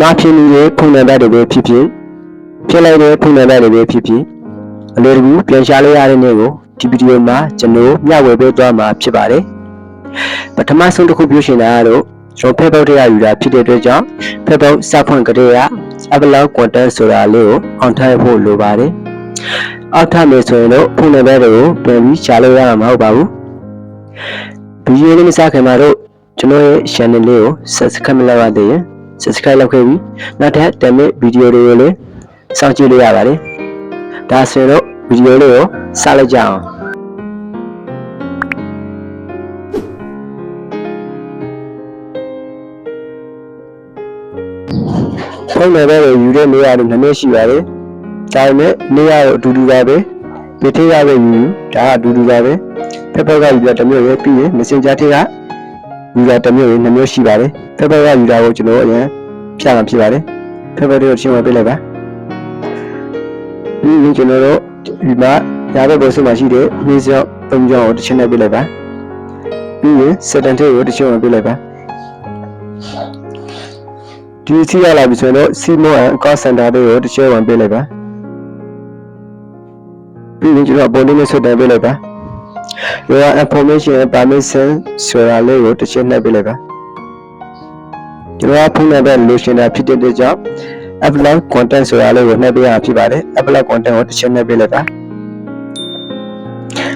မာဖြစ်နေတဲ့ဖုန်းနံပါတ်တွေပဲဖြစ်ဖြစ်ဖြစ်လိုက်တဲ့ဖုန်းနံပါတ်တွေပဲဖြစ်ဖြစ်အလွယ်တကူပြန်ရှာလို့ရတဲ့နေ့ကိုဒီဗီဒီယိုမှာကျွန်တော်မျှဝေပေးသွားမှာဖြစ်ပါတယ်ပထမဆုံးတစ်ခုပြောရှင်တာကတော့ကျွန်တော် Facebook ထဲကယူတာဖြစ်တဲ့အတွက်ကြောင့် Facebook စဖွင့်ကြတဲ့က Upload Content ဆိုတာလေးကိုအောင်ထားဖို့လိုပါတယ်အောက်ထားမယ်ဆိုရင်တော့ဖုန်းနံပါတ်တွေကိုပြန်ပြီးရှာလို့ရမှာမဟုတ်ပါဘူးဗီဒီယိုလေးမစခင်မှာတော့ကျွန်တော်ရဲ့ channel လေးကို subscribe လုပ်ရသေးရင် subscribe လုပ်ခဲ့ပြီးနောက်ထပ်တမစ်ဗီဒီယိုတွေကိုလည်းစောင့်ကြည့်လို့ရပါတယ်ဒါဆိုရင်တော့ဗီဒီယိုလေးကိုစလိုက်ကြအောင်ဖုန်းနံပါတ်ကိုယူတဲ့နေရာတွေနှစ်မျိုးရှိပါတယ်ဒါပေမဲ့နေရာတော့အတူတူပါပဲပြထည့်ရပဲယူဒါကအတူတူပါပဲဖက်ဖက်ကယူတာတစ်မျိုးပဲပြီးရင် Messenger ထဲက ယူတာတစ်မျိုးပဲနှစ်မျိုးရှိပါတယ်ဖက်ဖက်ကယူတာကိုကျွန်တော်အရင်ပြမှာဖြစ်ပါတယ်ဖက်ဖက်တွေကိုရှင်းဝင်ပေးလိုက်ပါပြီးရင်ကျွန်တော်တို့ဒီမှာရာဘက်ပေါ်ဆုံးမှာရှိတဲ့မြေစောက်ပုံကြောင်းကိုတစ်ချက်နဲ့ပေးလိုက်ပါပြီးရင် setting ထဲကိုတစ်ချက်ဝင်ပေးလိုက်ပါဒီစီရလာပြီဆိုရင်တော့ Simo and Cost Center တွေကိုတစ်ချက်ဝင်ပေးလိုက်ပါပြီးရင်ကျွန်တော်ပုံလေးနဲ့ဆွတ်တယ်ပေးလိုက်ပါ Your information and permission ဆိုတာလေးကိုတစ်ချက်နှိပ်ပေးလိုက်ပါကျွန်တော်ကဖုန်းနံပါတ်လိုရှင်တာဖြစ်တဲ့အတွက်ကြောင့် upload content ဆိုတာလေးကိုနှိပ်ပေးရမှာဖြစ်ပါတယ် upload content ကိုတစ်ချက်နှိပ်ပေးလိုက်ပါ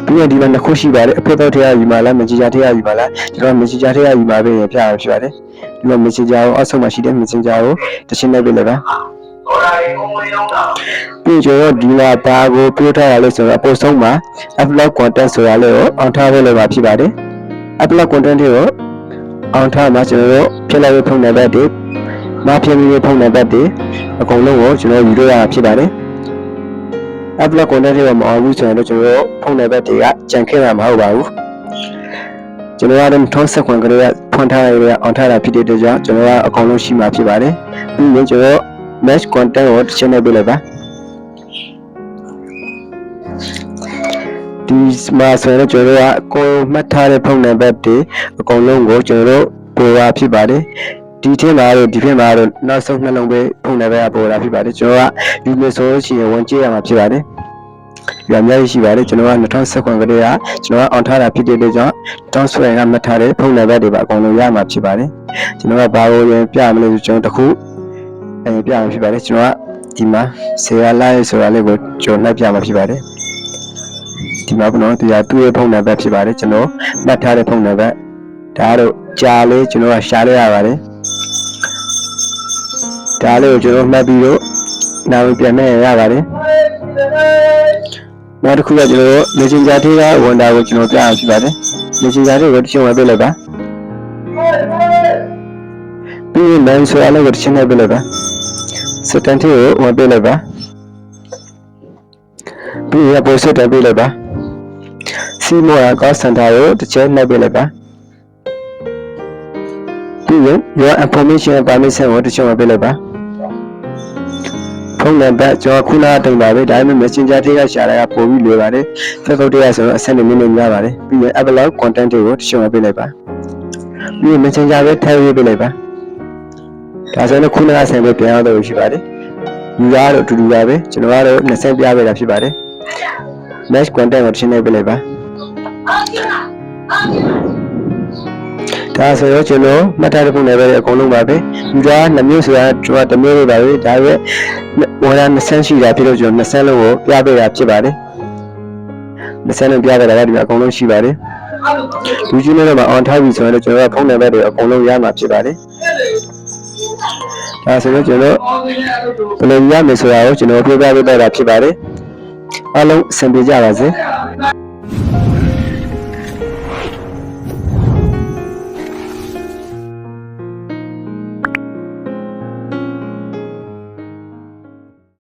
ပြီးရင်ဒီမှာနှစ်ခုရှိပါတယ်အဖေတော့ထဲကယူမှာလား messenger ထဲကယူမှာလားကျွန်တော် messenger ထဲကယူမှာပဲရင်ပြရမှာဖြစ်ပါတယ်ဒီမှာ messenger ကိုအောက်ဆုံးမှာရှိတဲ့ messenger ကိုတစ်ချက်နှိပ်ပေးလိုက်ပါ ပြီးကျွန်တော်ဒီမှာဘာကိုပြောထားရလဲဆိုတော့အပို့ဆုံးမှာ upload content ဆိုတာလေးကိုအောင်ထားပေးလို့မှာဖြစ်ပါတယ် upload content တွေကိုအောင်ထားမှာကျွန်တော်တို့ဖြစ်လိုက်တဲ့ဖုန်းနံပါတ်တွေမဖြစ်မီဖုန်းနံပါတ်တွေအကုန်လုံးကိုကျွန်တော်ယူလို့ရမှာဖြစ်ပါတယ် upload content တွေကမအောင်ဘူးဆိုရင်တော့ကျွန်တော်တို့ဖုန်းနံပါတ်တွေကကြံခဲ့မှာမဟုတ်ပါဘူးကျွန်တော်ကတော့ထုံးဆက်ခွန်ကလေးကဖွင့်ထားရတဲ့အောင်ထားတာဖြစ်တဲ့အတွက်ကြောင့်ကျွန်တော်ကအကုန်လုံးရှိမှာဖြစ်ပါတယ်ပြီးရင်ကျွန်တော် match content ကိုတစ်ချက်နဲ့ပြလိုက်ပါဒီမှာဆိုရင်ကျွန်တော်တို့ကကိုယ်မှတ်ထားတဲ့ဖုန်းနံပါတ်တွေအကုန်လုံးကိုကျွန်တော်တို့ပေါ်တာဖြစ်ပါတယ်ဒီထင်းမှာတော့ဒီဖြစ်မှာတော့နောက်ဆုံးနှလုံးပဲဖုန်းနံပါတ်ကပေါ်တာဖြစ်ပါတယ်ကျွန်တော်ကယူမယ်ဆိုလို့ရှိရင်ဝင်ကြည့်ရမှာဖြစ်ပါတယ်ဒီအများကြီးရှိပါတယ်ကျွန်တော်က2019ခုကတည်းကကျွန်တော်ကအောင်ထားတာဖြစ်တဲ့အတွက်ကြောင့်တောင်းဆွဲကမှတ်ထားတဲ့ဖုန်းနံပါတ်တွေပါအကုန်လုံးရမှာဖြစ်ပါတယ်ကျွန်တော်ကဘာလို့ရင်ပြမလဲဆိုကျွန်တော်တခု အဲပြမှာဖြစ်ပါတယ်ကျွန်တော်ကဒီမှာဆရာလာရေးဆိုတာလေးကိုကျွန်တော်နှိုက်ပြမှာဖြစ်ပါတယ်ဒီမှာဘုနော်ဒီဟာသူ့ရဲ့ဖုန်းနံပါတ်ဖြစ်ပါတယ်ကျွန်တော်မှတ်ထားတဲ့ဖုန်းနံပါတ်ဒါကတော့ကြာလေးကျွန်တော်ကရှားလိုက်ရပါတယ်ဒါလေးကိုကျွန်တော်မှတ်ပြီးတော့နောက်ပြန်မဲ့ရပါတယ်နောက်တစ်ခုကကျွန်တော်တို့ Messenger ထဲကဝန်တာကိုကျွန်တော်ပြရဖြစ်ပါတယ် Messenger ထဲကိုတစ်ချက်ဝင်ပေးလိုက်ပါပြီးရင် main ဆိုတာလည်းကိုတစ်ချက်နဲ့ပေးလိုက်ပါ စတန်တီကိုဝင်ပေးလိုက်ပါပြီးရင်ပို့စစ်တယ်ပေးလိုက်ပါစီမိုယာကောစန်တာကိုတစ်ချက်နှိပ်ပေးလိုက်ပါပြီးရင် your information and permission ကိုတစ်ချက်ဝင်ပေးလိုက်ပါဖုန်းနံပါတ်ကျွန်တော်ခုနကတင်ပါပဲဒါပေမဲ့ Messenger ထဲကရှာတာကပို့ပြီးလွယ်ပါတယ် Facebook ထဲကဆိုတော့အဆက်နဲ့နည်းနည်းများပါတယ်ပြီးရင် upload content တွေကိုတစ်ချက်ဝင်ပေးလိုက်ပါပြီးရင် Messenger ပဲထည့်ပေးလိုက်ပါ ဒါဆိုရင်ခုနကဆင်ပဲပြန်ရတော့ရှိပါတယ်ယူရတော့အတူတူပါပဲကျွန်တော်ကတော့20ပြပေးတာဖြစ်ပါတယ် match content ကိုတစ်ချက်နဲ့ပေးလိုက်ပါဒါဆိုတော့ကျွန်တော်မှတ်ထားတဲ့ပုံနဲ့ပဲအကုန်လုံးပါပဲယူတာနှစ်မျိုးဆိုတာကျွန်တော်တစ်မျိုးလေးပါပဲဒါပဲဝါရ20ရှိတာဖြစ်လို့ကျွန်တော်20လုံးကိုပြပေးတာဖြစ်ပါတယ်20လုံးပြပေးတာကဒီမှာအကုန်လုံးရှိပါတယ်လူကြီးနဲ့တော့မအောင်ထားပြီဆိုရင်တော့ကျွန်တော်ကဖုန်းနံပါတ်တွေအကုန်လုံးရမှာဖြစ်ပါတယ် ဒါဆိုတော့ကျွန်တော်ဘယ်လိုရမယ်ဆိုတာကိုကျွန်တော်ပြောပြပေးတာဖြစ်ပါတယ်အားလုံးအဆင်ပြေကြပါစေ